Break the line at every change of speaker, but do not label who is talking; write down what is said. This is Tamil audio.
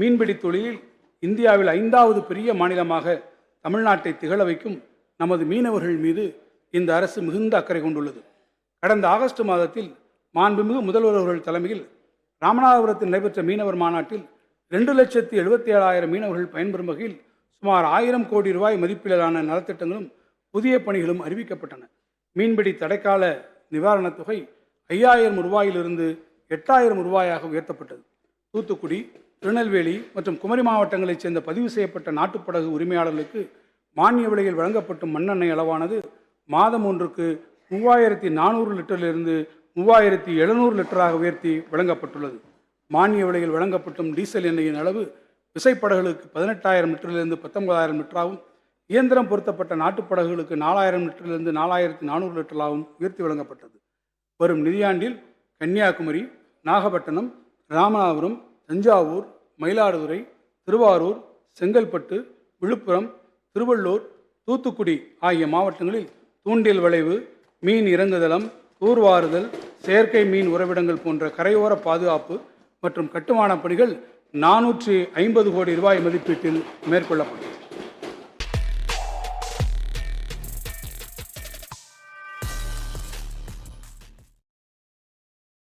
மீன்பிடி தொழிலில் இந்தியாவில் ஐந்தாவது பெரிய மாநிலமாக தமிழ்நாட்டை திகழ வைக்கும் நமது மீனவர்கள் மீது இந்த அரசு மிகுந்த அக்கறை கொண்டுள்ளது. கடந்த ஆகஸ்ட் மாதத்தில் மாண்புமிகு முதல்வர் அவர்கள் தலைமையில் ராமநாதபுரத்தில் நடைபெற்ற மீனவர் மாநாட்டில் ரெண்டு லட்சத்தி எழுபத்தி ஏழாயிரம் மீனவர்கள் பயன்பெறும் வகையில் சுமார் ஆயிரம் கோடி ரூபாய் மதிப்பிலான நலத்திட்டங்களும் புதிய பணிகளும் அறிவிக்கப்பட்டன. மீன்பிடி தடைக்கால நிவாரணத் தொகை ஐயாயிரம் ரூபாயிலிருந்து எட்டாயிரம் ரூபாயாக உயர்த்தப்பட்டது. தூத்துக்குடி திருநெல்வேலி மற்றும் குமரி மாவட்டங்களைச் சேர்ந்த பதிவு செய்யப்பட்ட நாட்டுப்படகு உரிமையாளர்களுக்கு மானிய விலையில் வழங்கப்படும் மண்ணெண்ணெய் அளவானது மாதம் ஒன்றுக்கு மூவாயிரத்தி நானூறு லிட்டரிலிருந்து மூவாயிரத்தி எழுநூறு லிட்டராக உயர்த்தி வழங்கப்பட்டுள்ளது. மானிய விலையில் வழங்கப்படும் டீசல் எண்ணெயின் அளவு விசைப்படகுகளுக்கு பதினெட்டாயிரம் லிட்டரிலிருந்து பத்தொன்பதாயிரம் லிட்டராகவும் இயந்திரம் பொருத்தப்பட்ட நாட்டுப்படகுகளுக்கு நாலாயிரம் லிட்டரிலிருந்து நாலாயிரத்தி நானூறு லிட்டராகவும் உயர்த்தி வழங்கப்பட்டது. வரும் நிதியாண்டில் கன்னியாகுமரி நாகப்பட்டினம் ராமநாதபுரம் தஞ்சாவூர் மயிலாடுதுறை திருவாரூர் செங்கல்பட்டு விழுப்புரம் திருவள்ளூர் தூத்துக்குடி ஆகிய மாவட்டங்களில் தூண்டில் வளைவு மீன் இறங்குதளம் தூர்வாறுதல் செயற்கை மீன் உறவிடங்கள் போன்ற கரையோர பாதுகாப்பு மற்றும் கட்டுமானப் பணிகள் நானூற்றி ஐம்பது கோடி ரூபாய் மதிப்பீட்டில் மேற்கொள்ளப்படும்